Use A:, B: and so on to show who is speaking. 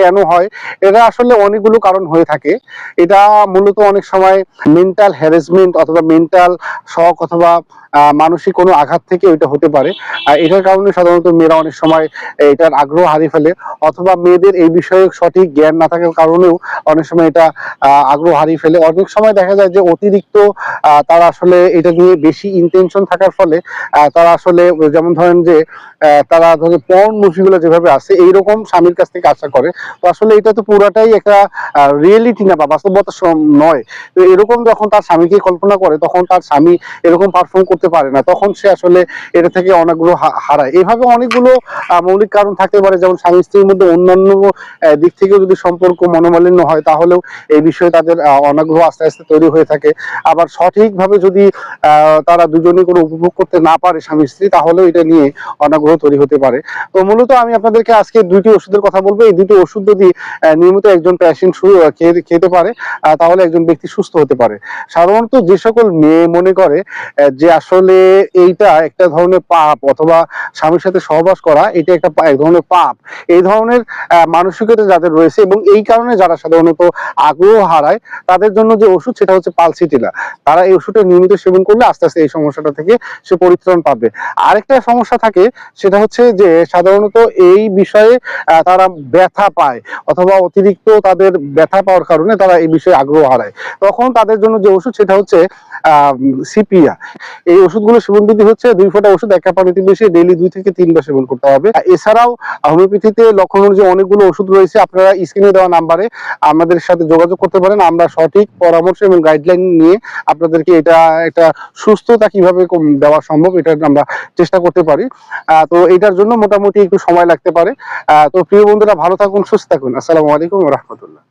A: কেন হয়? এটা আসলে অনেকগুলো কারণ হয়ে থাকে। এটা মূলত অনেক সময় মেন্টাল হ্যারাসমেন্ট অথবা মেন্টাল শখ অথবা মানসিক কোনো আঘাত থেকে এটা হতে পারে। এটার কারণে সাধারণত মেয়েরা অনেক সময় এটার আগ্রহ হারিয়ে ফেলে অথবা মেয়েদের এই বিষয়ে সঠিক জ্ঞান না থাকার কারণেও অনেক সময় এটা আগ্রহ হারিয়ে ফেলে। অনেক সময় দেখা যায় যে অতিরিক্ত তারা আসলে এটা নিয়ে বেশি ইন্টেনশন থাকার ফলে তারা আসলে যেমন ধরেন যে তারা ধরেন পর্ন মুভিগুলো যেভাবে আসে, এইরকম স্বামীর কাছ থেকে আশা করে। আসলে এটা তো পুরাটাই একটা রিয়েলিটি না বা বাস্তবতা নয়। তো এরকম যখন তার স্বামীকে কল্পনা করে, তখন তার স্বামী এরকম পারফর্ম করতে পারে না। তখন সে আসলে এটা থেকে অনেকগুলো হারায়। এইভাবে অনেকগুলো মৌলিক কারণ থাকতে পারে, যেমন স্বামী স্ত্রীর মধ্যে অন্যান্য দিক থেকেও যদি সম্পর্ক মনোমালিন্য হয়, তাহলেও এই বিষয়ে তাদের অনাগ্রহ আস্তে আস্তে তৈরি হয়ে থাকে। আবার সঠিকভাবে যদি তারা দুজনে কোনো উপভোগ করতে না পারে স্বামী স্ত্রী, তাহলেও এটা নিয়ে অনাগ্রহ তৈরি হতে পারে। তো মূলত আমি আপনাদেরকে আজকে দুইটি ওষুধের কথা বলব। এই দুটি ওষুধ যদি নিয়মিত একজন পেশেন্ট খেতে পারে তাহলে একজন ব্যক্তি সুস্থ হতে পারে। সাধারণত যে সকল মেয়ে মনে করে যে আসলে এইটা একটা ধরনের পাপ অথবা স্বামীর সাথে সহবাস করা, এটা একটা এক ধরনের পাপ। এই ধরনের মানসিকতা যাদের রয়েছে এবং এই কারণে যারা সাধারণত আগ্রহ হারায়, তাদের জন্য যে ওষুধ, সেটা হচ্ছে পালসিটিলা। তারা এই ওষুধটা নিয়মিত সেবন করলে আস্তে আস্তে এই সমস্যাটা থেকে সে পরিত্রাণ পাবে। আরেকটা সমস্যা থাকে, সেটা হচ্ছে যে সাধারণত এই বিষয়ে তারা ব্যথা পায় অথবা অতিরিক্ত তাদের ব্যথা পাওয়ার কারণে তারা এই বিষয়ে আগ্রহ হারায়। তখন তাদের জন্য যে ওষুধ সেটা হচ্ছে সিপিয়া। এই ওষুধগুলো সেবন বিধি হচ্ছে, দুই ফোঁটা ওষুধ, এক কাপ পানিতে মিশিয়ে ডেইলি দুই থেকে তিনবার সেবন করতে হবে। এছাড়াও হোমিওপ্যাথিতে লক্ষণ অনুযায়ী অনেকগুলো ওষুধ রয়েছে, আপনারা স্ক্রিনে দেওয়া নাম্বারে আমাদের সাথে যোগাযোগ করতে পারেন। আমরা সঠিক পরামর্শ এবং গাইডলাইন নিয়ে আপনাদেরকে এটা একটা সুস্থতা কীভাবে দেওয়া সম্ভব, এটা আমরা চেষ্টা করতে পারি। তো এটার জন্য মোটামুটি একটু সময় লাগতে পারে। তো প্রিয় বন্ধুরা, ভালো থাকুন, সুস্থ থাকুন। আসসালামু আলাইকুম রহমতুল্লাহ।